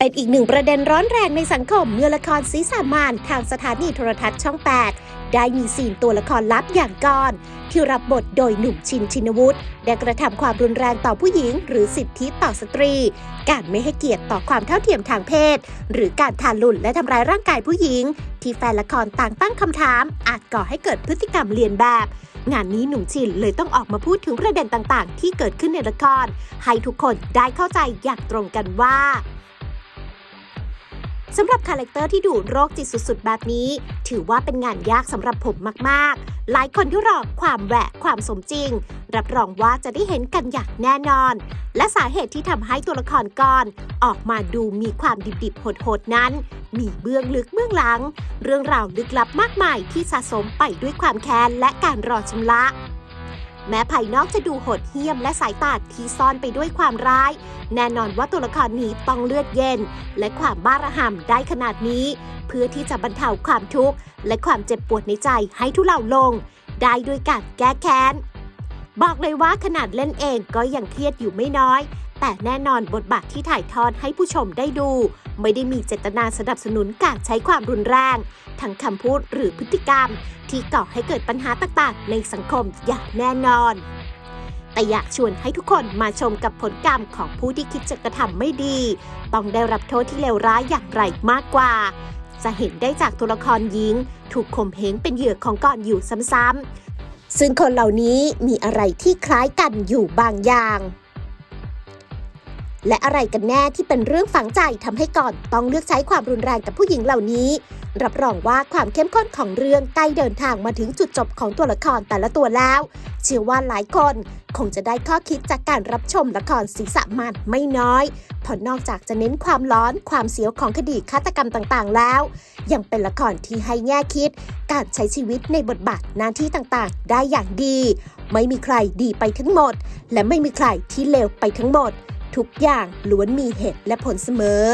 เป็นอีกหนึ่งประเด็นร้อนแรงในสังคมเมื่อละครสีสามานทางสถานีโทรทัศน์ช่อง 8 ได้มีซีนตัวละครลับอย่างกอน ที่รับบทโดยหนุ่มชินชินวุฒิได้กระทำความรุนแรงต่อผู้หญิง หรือสิทธิต่อสตรี การไม่ให้เกียรติต่อความเท่าเทียมทางเพศ หรือการทารุณและทำร้ายร่างกายผู้หญิง ที่แฟนละครต่างตั้งคำถาม อาจก่อให้เกิดพฤติกรรมเลียนแบบ งานนี้หนุ่มชินเลยต้องออกมาพูดถึงประเด็นต่างๆ ที่เกิดขึ้นในละคร ให้ทุกคนได้เข้าใจอย่างตรงกันว่า สำหรับคาแรคเตอร์ที่ดูโรคจิตสุดๆ แบบนี้ ถือว่าเป็นงานยากสำหรับผมมากๆ หลายคนที่รอความแหวะความสมจริง รับรองว่าจะได้เห็นกันอย่างแน่นอน และสาเหตุที่ทำให้ตัวละครกรออกมาดูมีความดิบๆโหดๆนั้น มีเบื้องลึกเบื้องหลัง เรื่องราวลึกลับมากมายที่สะสมไปด้วยความแค้นและการรอชำระ แม้ภายนอกจะดูโหดเหี้ยมและสายตาที่ซ่อนไปด้วยความร้าย แน่นอนว่าตัวละครนี้ต้องเลือดเย็น และความบ้าระห่ำได้ขนาดนี้ เพื่อที่จะบรรเทาความทุกข์และความเจ็บปวดในใจให้ทุเลาลง ได้ด้วยการแก้แค้นบอกเลยว่าขนาดเล่นเองก็ยังเครียดอยู่ไม่น้อย แต่แน่นอนบทบาทที่ถ่ายทอดให้ผู้ชมได้ดู ไม่ได้มีเจตนาสนับสนุนการใช้ความรุนแรง ทั้งคำพูดหรือพฤติกรรม ที่ก่อให้เกิดปัญหาต่างๆ ในสังคมอย่างแน่นอน แต่อยากชวนให้ทุกคนมาชมกับผลกรรมของผู้ที่คิดจะกระทำไม่ดี ต้องได้รับโทษที่เลวร้ายอย่างไรมากกว่าจะเห็นได้จากตัวละครหญิง ถูกข่มเหงเป็นเหยื่อของก่อนอยู่ซ้ำๆซึ่งคนเหล่านี้มีอะไรที่คล้ายกันอยู่บางอย่าง และอะไรกันแน่ที่เป็นเรื่องฝังใจทำให้ก่อนต้องเลือกใช้ความรุนแรงกับผู้หญิงเหล่านี้ รับรองว่าความเข้มข้นของเรื่องใกล้เดินทางมาถึงจุดจบของตัวละครแต่ละตัวแล้ว เชื่อว่าหลายคนคงจะได้ข้อคิดจากการรับชมละครศีรษะมันไม่น้อยเพราะนอกจากจะเน้นความร้อนความเสียวของคดีฆาตกรรมต่างๆ แล้ว ยังเป็นละครที่ให้แง่คิด การใช้ชีวิตในบทบาทหน้าที่ต่างๆ ได้อย่างดี ไม่มีใครดีไปทั้งหมด และไม่มีใครที่เลวไปทั้งหมด ทุกอย่างล้วนมีเหตุและผลเสมอ